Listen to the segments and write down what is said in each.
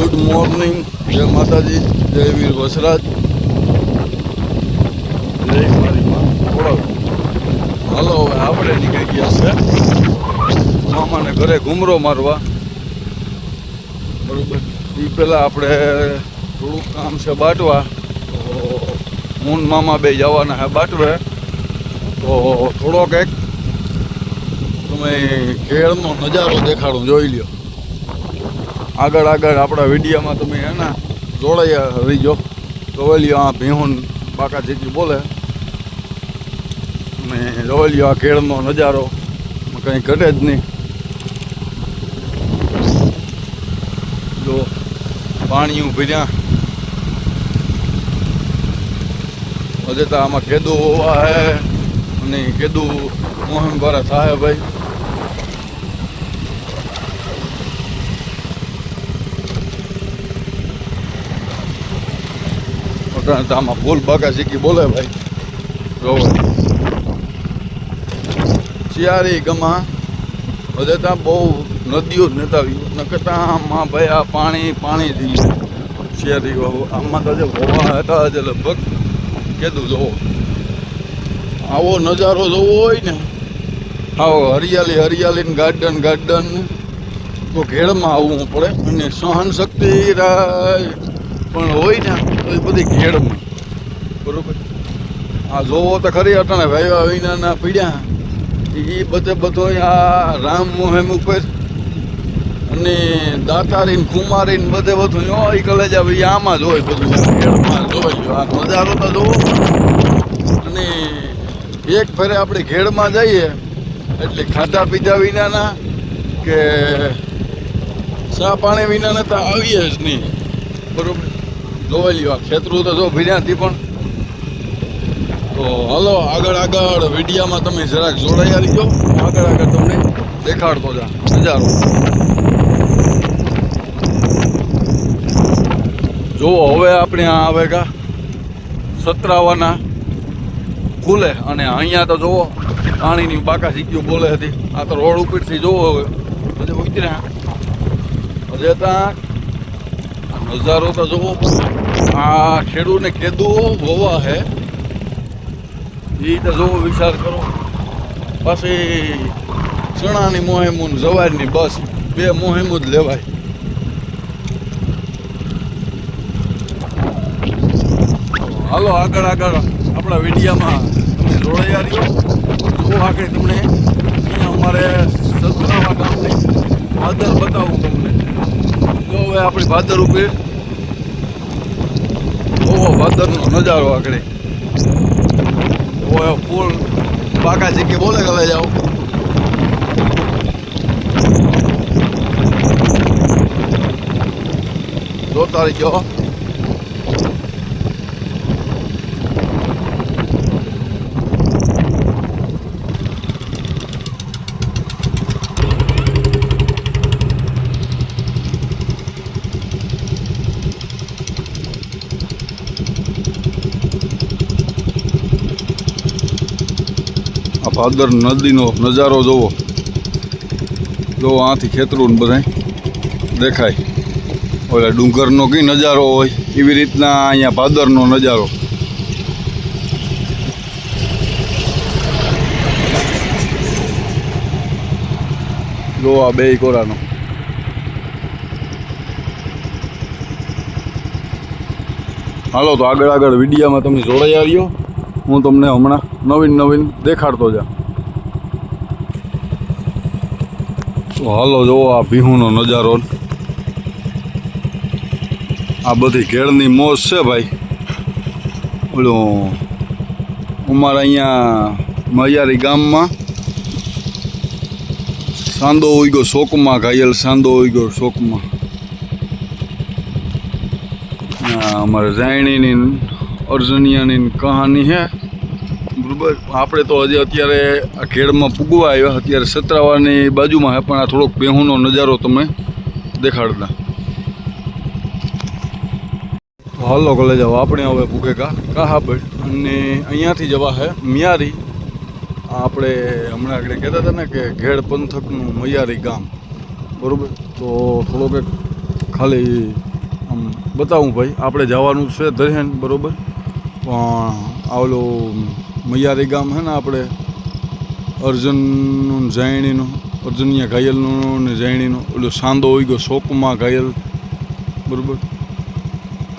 Good morning, જય માતાજી, જય વીર વસરાજ. જય હાલો, હવે આપણે નીકળી ગયા છે. મામાને ઘરે ઘૂમરો મારવા. બરોબર. એ પહેલાં આપણે થોડુંક કામ છે બાટવા. તો હું મામા બે જવાના હે બાટવે. તો થોડોક એક તમે ખેડનો નજારો દેખાડું, જોઈ લ્યો. આગળ આગળ આપણા વિડીયામાં તમે એના જોડાઈ રહીજો. જોવેલિયો આ ભીહુન બાકા બોલે. અને જોવેલિયો આ કેળનો નજારો કંઈ ઘટે જ નહીં. જો પાણી ભર્યા. હજે તો આમાં કેદુ હોવા હે અને કેદુ મોહન ભરા થાય ભાઈ અટાણે તો આમાં ફૂલ બાકા શીખી બોલે ભાઈ. રોવ ચિયારી ગમા બધે ત્યાં બહુ નદીઓ જ નતા નકરતા આમાં ભાઈ આ પાણી પાણી થઈ ગયું. ચિયારી વાવો આમાં તો જે હોવા હતા જે લગભગ કીધું જોવો આવો નજારો જોવો હોય ને, આવો હરિયાળી હરિયાળી ગાર્ડન ગાર્ડન તો ઘેડમાં આવવું પડે અને સહન શક્તિ રાય. પણ હોય ને તો બધી ઘેડમાં બરોબર? આ જોવો તો ખરી અટાણે ભાઈ વિનાના પીડ્યા. એ બધે બધો આ રામ મોહેમ ઉપર અને દાતારીન, કુમારીન બધે બધું યો એ કલેજ આવી આમાં જ હોય બધું. ઘેડમાં જોઈ આ નજારો તો જોવો. અને એક ફેરે આપણે ઘેડમાં જઈએ, એટલે ખાધા પીધા વિનાના કે ચા પાણી વિનાના તો આવીએ જ નહીં. બરોબર? જોઈ લ્યો ખેતરું તો જો ભીડ્યાથી પણ. તો હલો, આગળ આગળ વિડીયામાં તમે જરાક જોડાયા રહીજો. આગળ આગળ તમને દેખાડતો જા નજારો. જુઓ, હવે આપણે આ આવે કા, સતરાવાના ખુલે અને અહીંયા તો જુઓ, પાણીની બાકા સીક્યું બોલે હતી. આ તો રોડ ઉપરથી જુઓ હવે. બધે ઉતર્યા. હજે ત્યાં નજારો તો જુઓ. આ ખેડૂને કેદું હોવા હે. એ તો જોવો વિચાર કરો. પછી ચણાની મોહેમું જવારની બસ, બે મોહેમું જ લેવાય. હાલો આગળ આગળ. આપણા વિડીયામાં તમે જોડાયા રહ્યો. જો આગળ તમને અહીંયા અમારે સતરાવા ગામની ભાદર બતાવું તમને. જો હવે આપણી ભાદર ઉપર ઓહો ભાદરનો નજારો આગળ ઓય ફૂલ બાકા કે બોલે ગલે જાઓ. જોતા રહીજો ભાદર નદીનો નજારો જોવો. જોવો આથી ખેતરું બધાય દેખાય. ઓલા ડુંગરનો કઈ નજારો હોય, એવી રીતના અહીંયા ભાદરનો નજારો. જો આ બે કોરાનો. હાલો તો આગળ આગળ વિડીયામાં તમે જોડાઈ આવ્યો હું તમને હમણાં નવીન નવીન દેખાડતો જા. હાલો જોવો આ ભીહુનો નજારો. આ બધી ઘેડની મોજ છે ભાઈ. ઓલું અમારા અહીંયા મહિયારી ગામમાં સાંદો ઉગ્યો શોકમાં, ઘાયલ સાંદો ઉગ્યો શોકમાં. અમારે જાયણીની, અર્જનિયાની કહાની બરાબર આપણે તો હજી અત્યારે આ ખેડમાં પૂગવા આવ્યા. અત્યારે સતરાવાની બાજુમાં છે પણ આ થોડોક બેહુનો નજારો તમે દેખાડતા. હાલો કલે જાઓ આપણે હવે પૂગે કા કાહાબડ અને અહીંયાથી જવા છે મિયારી. આપણે હમણાં આગળ કહેતા હતા ને કે ઘેડ પંથકનું મૈયારી ગામ. બરાબર? તો થોડોક ખાલી આમ બતાવું ભાઈ. આપણે જવાનું છે દરહેન, બરોબર? પણ આ ઓલું મૈયારી ગામ છે ને આપણે, અર્જુનનું જૈણીનું, અર્જુનિયા ઘાયલનું ને જૈણીનું, ઓલું સાંદો હોઈ ગયો શોકમાં ઘાયલ, બરાબર?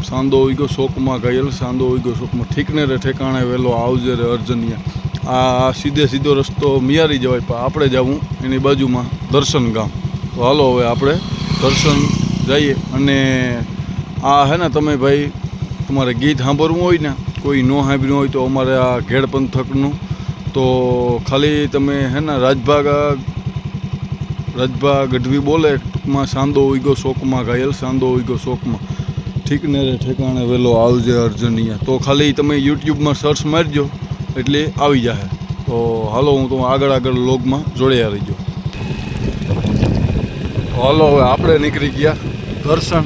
સાંદો હોઈ ગયો શોકમાં ઘાયલ, સાંદો હોઈ ગયો શોકમાં ઠીકને રે, ઠેકાણે વહેલો આવજે રે અર્જનિયા. આ સીધે સીધો રસ્તો મિયારી જવાય, પણ આપણે જવું એની બાજુમાં દર્શન ગામ. તો હાલો હવે આપણે દર્શન જઈએ અને આ હે ને તમે ભાઈ, તમારે ગીત સાંભળવું હોય ને કોઈ ન સાંભળ્યું હોય તો અમારે આ ઘેડ પંથકનું તો ખાલી તમે હે ને રાજભાગ રાજભા ગઢવી બોલે, ટૂંકમાં સાંદો ઉગ્યો શોકમાં, ઘાયલ સાંદો ઉગ્યો શોકમાં. ઠીક ને રે, ઠેકાણે વહેલો આવજે અર્જનિયા. તો ખાલી તમે યુટ્યુબમાં સર્ચ મારજો, એટલે આવી જશે તો હાલો, હું તો આગળ આગળ લોગમાં જોડ્યા રહીજો. હાલો, હવે આપણે નીકળી ગયા દર્શન.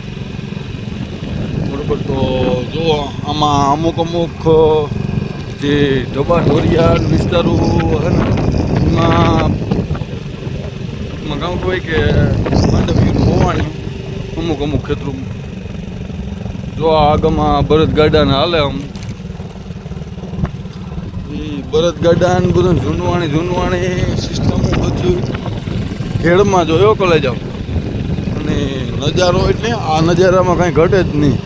તો જુઓ, આમાં અમુક અમુક જે ઢબા ઢોરિયા વિસ્તારો હે ને, એમાં ગામ હોય કે માંડવીનું હોવાની અમુક અમુક ખેતરોમાં જો આ આગળમાં ભરત ગાડાને હાલે આમ. એ બળદ ગાડા ને બધું જૂનવાણી જૂનવાણી સિસ્ટમ બધું ખેડમાં જોયો કોલેજ આમ અને નજારો એટલે આ નજારામાં કાંઈ ઘટે જ નહીં.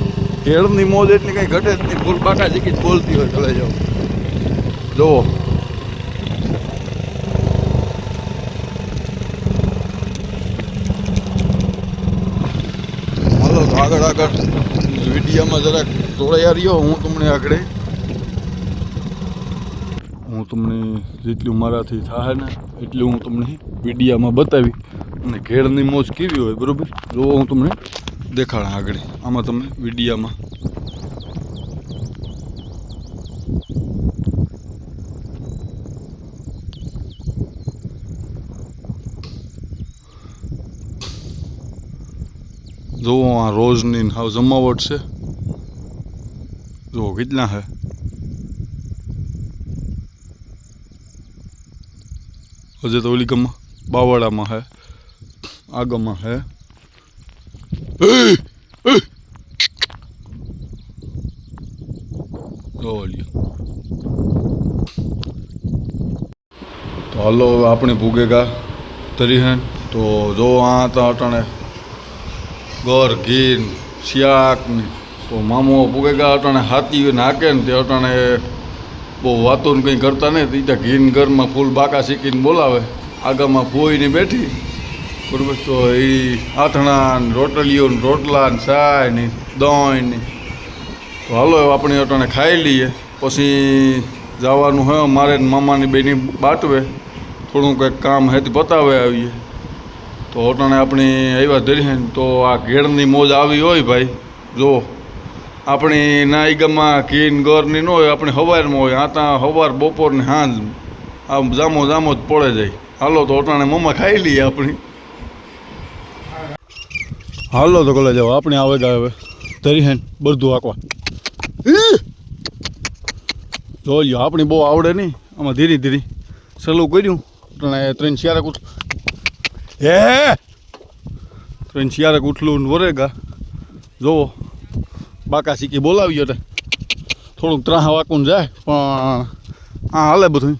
ખેડની મોજ એટલી કંઈ ઘટે જ નહીં. ફૂલ બાકા જીકી બોલતી હોય ચલે જાઓ. જુઓ હલો આગળ આગળ વિડીયામાં જરાક જોડાયા રહ્યો હું તમને આગળ. હું તમને જેટલું મારાથી થાય ને એટલું હું તમને વિડીયામાં બતાવી. અને ઘેડની મોજ કેવી હોય, બરોબર? જોવો હું તમને દેખાડા આગળ. આમાં તમે વિડીયામાં. જુઓ આ રોજની હાવ જમાવટ છે. જુઓ કેટલા હે. હજે તો ઓલી ગમમાં બાવાડામાં હે, આગમાં હે. તો હાલો આપણે ભૂગેગા તરીહન તો જો આ તો અટાણે ગર ઘી ને શિયાક ને, તો મામો ભૂગેગા અટાણે હાથી નાખે ને તે અટાણે બહુ વાતો કંઈ કરતા નહીં તો ઘીન ઘરમાં ફૂલ બાકા શીખીને બોલાવે. આગળમાં ફોઈને બેઠી. બરોબર એ આથણા ને રોટલીઓ ને રોટલા ને ચાય ને દહીં ને તો હાલો આપણે અટાણે ખાઈ લઈએ. પછી જવાનું હોય મારે મામાની બેની બાટવે. થોડું કંઈક કામ હેતી પતાવે આવીએ. તો અટાણે આપણી આવ્યા ધરીએ તો આ ઘેડની મોજ આવી હોય ભાઈ. જો, આપણી ના કીન ગરની ન હોય, આપણે હવારમાં હોય. આ ત્યાં હવાર, બપોર ને સાંજ આમ જામો જામો જ પડે જાય. હાલો, તો અટાણે મમ્મા ખાઈ લઈએ આપણી. હાલો તો કોલે જાવ આપણે આવે ગયા હવે ધરી હે બધું આકવા. જોઈ આપણી બહુ આવડે નહીં. આમાં ધીરે ધીરે સલું કર્યું. ત્રણ ત્રણ શિયારક ઉઠ હે ત્રણ શિયારક ઉઠલું વરેગા. જોવો, બાકા શીખી બોલાવી એટલે થોડુંક ત્રાહ વાકું જાય, પણ આ હાલે બધું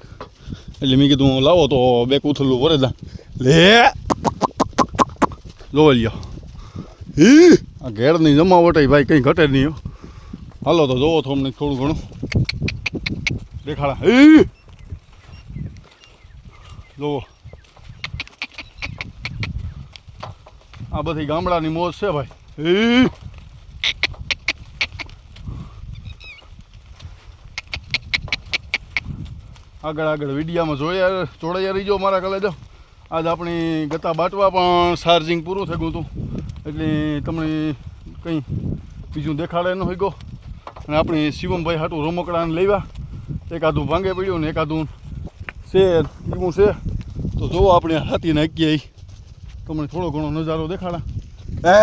એટલે મેં કીધું, લાવો તો બે કૂથલું વરેદા લે! જોવા લ્યો. હી આ ઘેરની જમાવટ ભાઈ કંઈ ઘટે નહીં. હાલો તો જોવો તો અમને થોડું ઘણું. દેખાડા. હી જોવો. આ બધી ગામડાની મોજ છે ભાઈ. આગળ આગળ વિડીયામાં જોયા જોડાયા રહીજો મારા કલેજો. આજ આપણી ગતા બાટવા પણ ચાર્જિંગ પૂરું થઈ ગયું હતું. એટલે તમને કંઈ બીજું દેખાડે ન હોય ગયો અને આપણે શિવમભાઈ હાટું રમકડાને લેવા. એકાદું ભાંગે પડ્યું ને એકાદું છે એવું છે. તો જોવો આપણે હાથી નાખીએ. તમને થોડો ઘણો નજારો દેખાડા. એ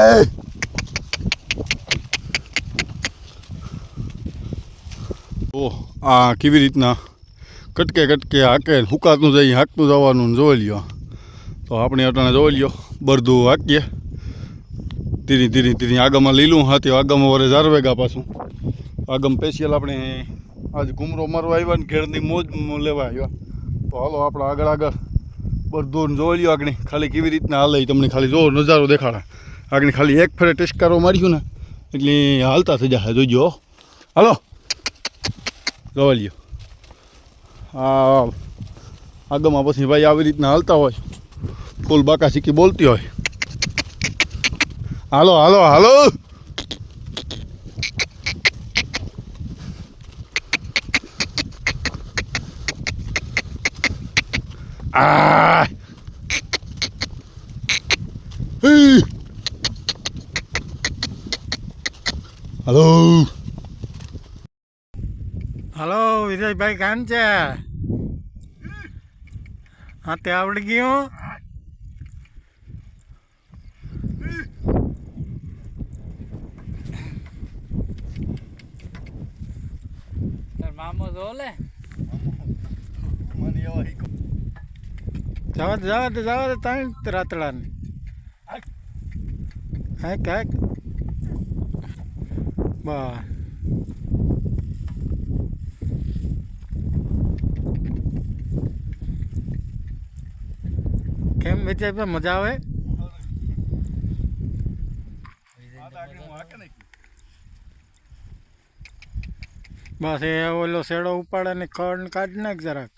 ઓ આ કેવી રીતના કટકે કટકે હાકે હુકાતું જઈ હાંકતું જવાનું જોઈ લ્યો. તો આપણે અટાણે જોઈ લ્યો બરધું હાકીએ ધીરે ધીરે ધીરે આગમાં લીલું હાથી, આગમાં વરે ઝારવેગા પાછું. આગમ સ્પેશિયલ આપણે આજ ઘૂમરો મારવા આવ્યા ને ઘેરની મોજ લેવા આવ્યા. તો હાલો આપણે આગળ આગળ બરધું જોઈ લ્યો આગળ ખાલી કેવી રીતના હાલે તમને ખાલી જો નજારો દેખાડા. આગળ ખાલી એક ફેરે ટેસ્કારો માર્યું ને, એટલે હાલતા થઈ જાય જોઈજો. હાલો. જોઈ લ્યો. આ આગળમાં પછી ભાઈ આવી રીતના હાલતા હોય. ફૂલ બાકા શીખી બોલતી હોય. હાલો હાલો હાલો. આ. હાલો. હલો, વિજયભાઈ કામ છે? હા, તે આવડી ગયું? જો લે મને એવા હિકો જવા દે જવા દે જવા દે ત્રણ રાતડાને. હાક. હાક બસ કેમ વિજયભાઈ મજા આવે? બસ એ ઓલો શેડો ઉપાડે ને ખડ કાઢી નાખ જરાક.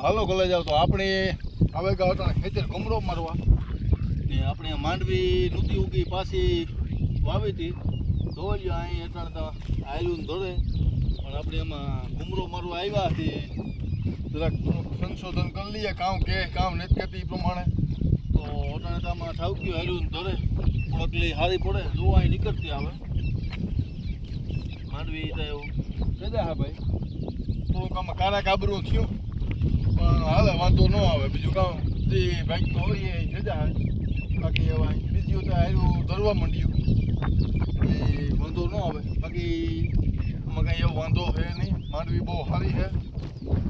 હાલો કોલેજ જાવ તો આપણે હવે ગયા હતા ખેતર ઘુમરો મારવા. ને આપણે માંડવી નહોતી ઉગી પાછી વાવી હતી. ધોલ્યો અહીં અટાણ તો આયલું ને ધોરે પણ આપણે એમાં ઘુમરો મારવા આવ્યા હતી જરાક સંશોધન કરી લઈએ કામ કે કામ નથી કહેતી પ્રમાણે. તો અટાણે તો આમાં ઠાવક્યું આયલું ને ધોરે. થોડોક લઈ હારી પડે જોવા અહીં નીકળતી આવે. માંડવી તો એવું. કહેતા હા ભાઈ. થોડુંક આમાં કારા કાબરું થયું. પણ હાલે વાંધો ન આવે. બીજું કામ જે બાઈક તો હોય એ જજા બાકી હવે બીજું તો આવ્યું ધરવા માંડ્યું. એ વાંધો ન આવે. બાકી આમાં કાંઈ એવો વાંધો છે નહીં. માંડવી બહુ સારી છે.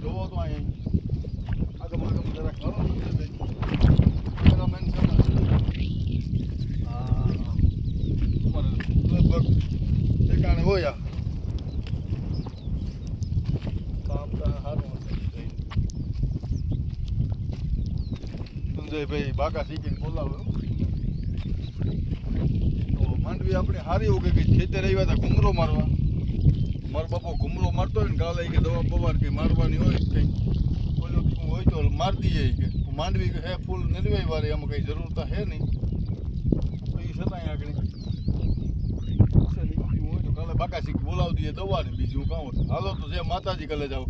જોવો તો અહીં. આગળ આગળ જરાક કરો લગભગ ઠેકાણે હોય આ કામ તો સારું હશે સંજયભાઈ બાકા શીખીને બોલાવો તો માંડવી આપણે હારી ઉગે કે ખેતર આવ્યા હતા, ઘુમરો મારવા. મારો બાપો ઘુમરો મારતો હોય ને કાલે કે દવા બવાર કે મારવાની હોય કંઈ. બોલો શું હોય તો માર દઈએ કે. માંડવી કે હે ફૂલ નિર્વાય વારે એમાં કંઈ જરૂર તો હે નહીં. તો એ છતાંય આગળ. હોય તો કાલે બાકા શીખી બોલાવી દઈએ દવાની બીજું કામ હાલો તો જે માતાજી, કાલે જાઓ.